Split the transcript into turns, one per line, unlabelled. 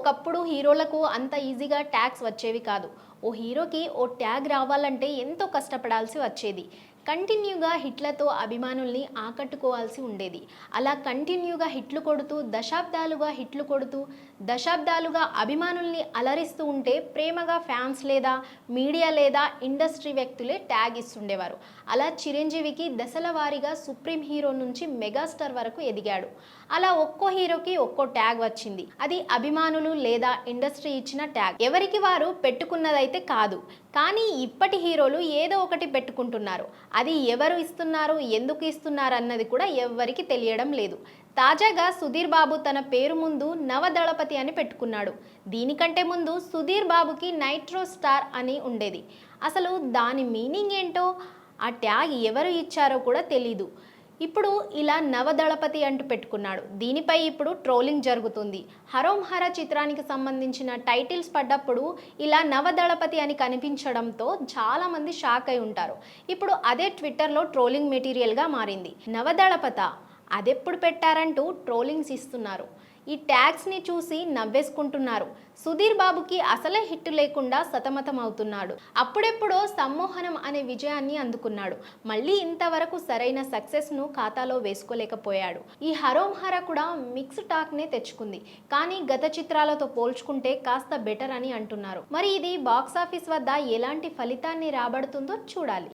ఒకప్పుడు హీరోలకు అంత ఈజీగా ట్యాగ్స్ వచ్చేవి కాదు. ఓ హీరోకి ఓ ట్యాగ్ రావాలంటే ఎంతో కష్టపడాల్సి వచ్చేది. కంటిన్యూగా హిట్లతో అభిమానుల్ని ఆకట్టుకోవాల్సి ఉండేది. అలా కంటిన్యూగా హిట్లు కొడుతూ దశాబ్దాలుగా హిట్లు కొడుతూ దశాబ్దాలుగా అభిమానుల్ని అలరిస్తూ ఉంటే ప్రేమగా ఫ్యాన్స్ లేదా మీడియా లేదా ఇండస్ట్రీ వ్యక్తులే ట్యాగ్ ఇస్తుండేవారు. అలా చిరంజీవికి దశల వారీగా సుప్రీం హీరో నుంచి మెగాస్టార్ వరకు ఎదిగాడు. అలా ఒక్కో హీరోకి ఒక్కో ట్యాగ్ వచ్చింది. అది అభిమానులు లేదా ఇండస్ట్రీ ఇచ్చిన ట్యాగ్. ఎవరికి వారు పెట్టుకున్నదైతే కాదు. కానీ ఇప్పటి హీరోలు ఏదో ఒకటి పెట్టుకుంటున్నారు. అది ఎవరు ఇస్తున్నారు ఎందుకు ఇస్తున్నారు అన్నది కూడా ఎవ్వరికి తెలియడం లేదు. తాజాగా సుధీర్ బాబు తన పేరు ముందు నవదళపతి అని పెట్టుకున్నాడు. దీనికంటే ముందు సుధీర్ బాబుకి నైట్రో స్టార్ అని ఉండేది. అసలు దాని మీనింగ్ ఏంటో ఆ ట్యాగ్ ఎవరు ఇచ్చారో కూడా తెలీదు. ఇప్పుడు ఇలా నవదళపతి అంటూ పెట్టుకున్నాడు. దీనిపై ఇప్పుడు ట్రోలింగ్ జరుగుతుంది. హరోం హర చిత్రానికి సంబంధించిన టైటిల్స్ పడ్డప్పుడు ఇలా నవదళపతి అని కనిపించడంతో చాలామంది షాక్ అయి ఉంటారు. ఇప్పుడు అదే ట్విట్టర్లో ట్రోలింగ్ మెటీరియల్గా మారింది. నవదళపత అదెప్పుడు పెట్టారంటూ ట్రోలింగ్స్ ఇస్తున్నారు. ఈ ట్యాగ్స్ని చూసి నవ్వేసుకుంటున్నారు. సుధీర్ బాబుకి అసలే హిట్ లేకుండా సతమతం అవుతున్నాడు అప్పుడెప్పుడో సమ్మోహనం అనే విజయాన్ని అందుకున్నాడు. మళ్ళీ ఇంతవరకు సరైన సక్సెస్ను ఖాతాలో వేసుకోలేకపోయాడు. ఈ హరోం హర కూడా మిక్స్ టాక్నే తెచ్చుకుంది. కానీ గత చిత్రాలతో పోల్చుకుంటే కాస్త బెటర్ అని అంటున్నారు. మరి ఇది బాక్సాఫీస్ వద్ద ఎలాంటి ఫలితాన్ని రాబడుతుందో చూడాలి.